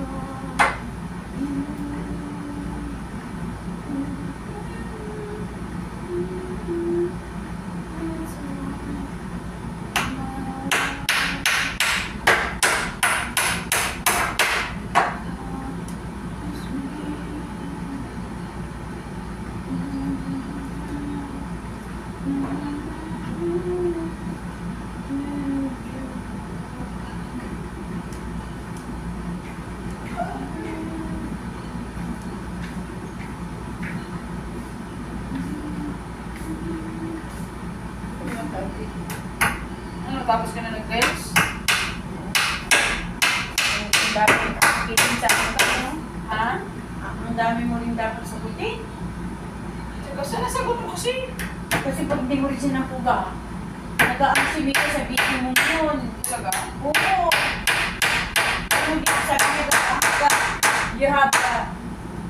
Thank you. Tapos ka na nag-rest? Ang dami sakitin sa akin no? Ha? Ang dami mo rin dapat sagutin. Teka, saan nasagot mo kasi? Kasi pag di mo rin sinapuga, nag-aaksimi ka sa video mo yun. Talaga? Oo. Hindi ko sabi mo ka, you have uh,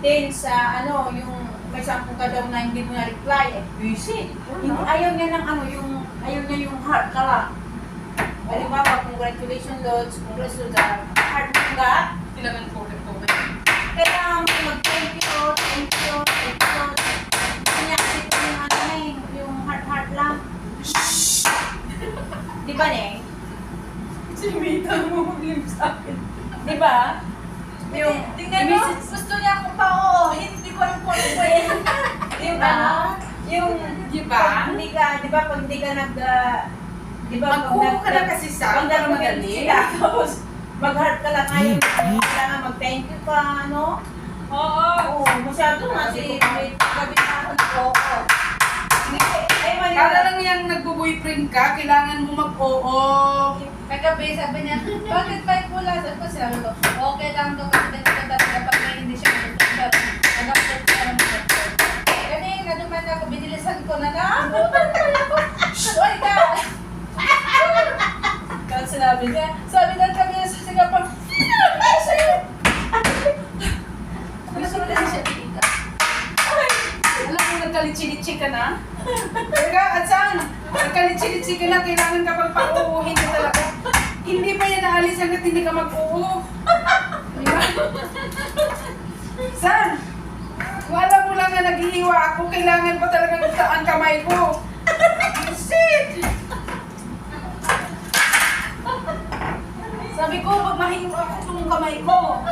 10 sa ano, yung may sampu ka daw na hindi mo na-reply. Eh, busy. Hindi, ayaw niya ng ano, yung, ayaw niya yung heart ka lang. Halimbawa, congratulations, Lods. Congratulations, uh, heart mo ka. Kailangan po rin po. Kailangan mo mag-thank you, thank you, thank you. Kanya, ito yung ano eh, yung heart-heart lang. Di ba, Neng? Simitan mo mag-lim sa akin. Di ba? Yung, Tingnan mo, gusto niya akong pa-oo. Hindi ko alam kung ano ba yan. yung ano, yung, Di ba? hindi ka, di ba, pag hindi ka nag, ah, di ba, nag- ka na kasi sa pag akin para nag- madali. sila, tapos, mag-heart ka lang, ayaw mo, kailangan mag-thank you ka, ano? Oo. Oo, masyado nga si, may gabi na ako ng oo. Eh, Kala lang yung nagbo-boyfriend ka, kailangan mo mag-oo. Kagabi, sabi niya, bakit pa pula? Sabi ko, sabi ko, okay lang to kasi ganito talaga pag may hindi siya gusto. Anak ko, parang gusto. Kanina naman ako, binilisan ko na na. Oy, ka! Kaya sinabi niya, sabi na kami sa Singapore, ano sa'yo? Gusto mo lang siya dito. Alam mo, nagkalitsi-litsi ka na? Teka, at saan? Nagkalitsi-litsi ka na, kailangan ka pang pa-uuhin ka talaga. Hindi pa yan naalis hanggat hindi ka. Diba? Saan? Alam mo lang na naghihiwa ako, kailangan pa talagang ang kamay ko. Shit! Sabi ko, pag mahiwa ako, itong kamay ko.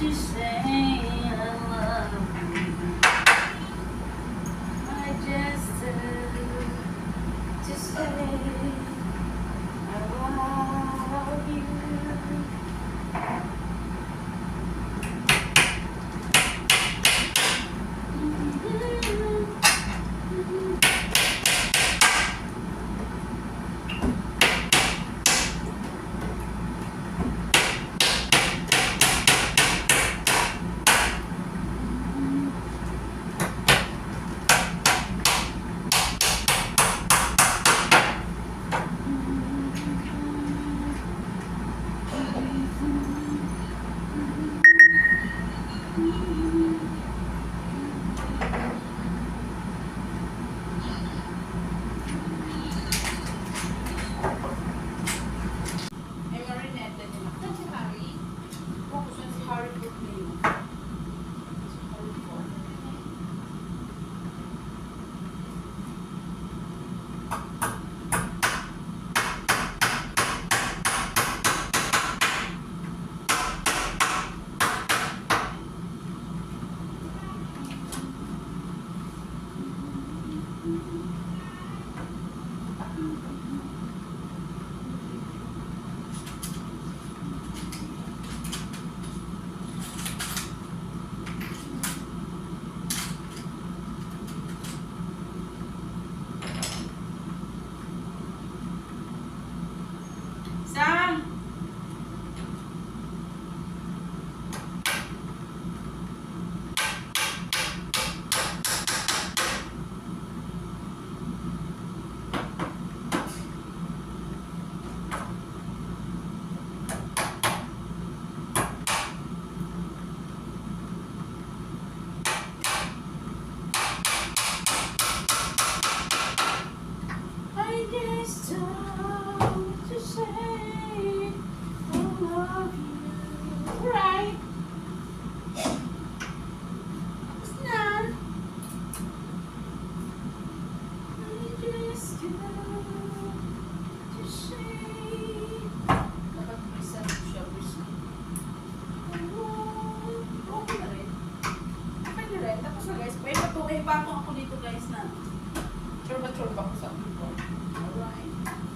te sem guys. May patuloy pa ako dito guys na. Sure ba sure ba ako sa akin ko? Alright.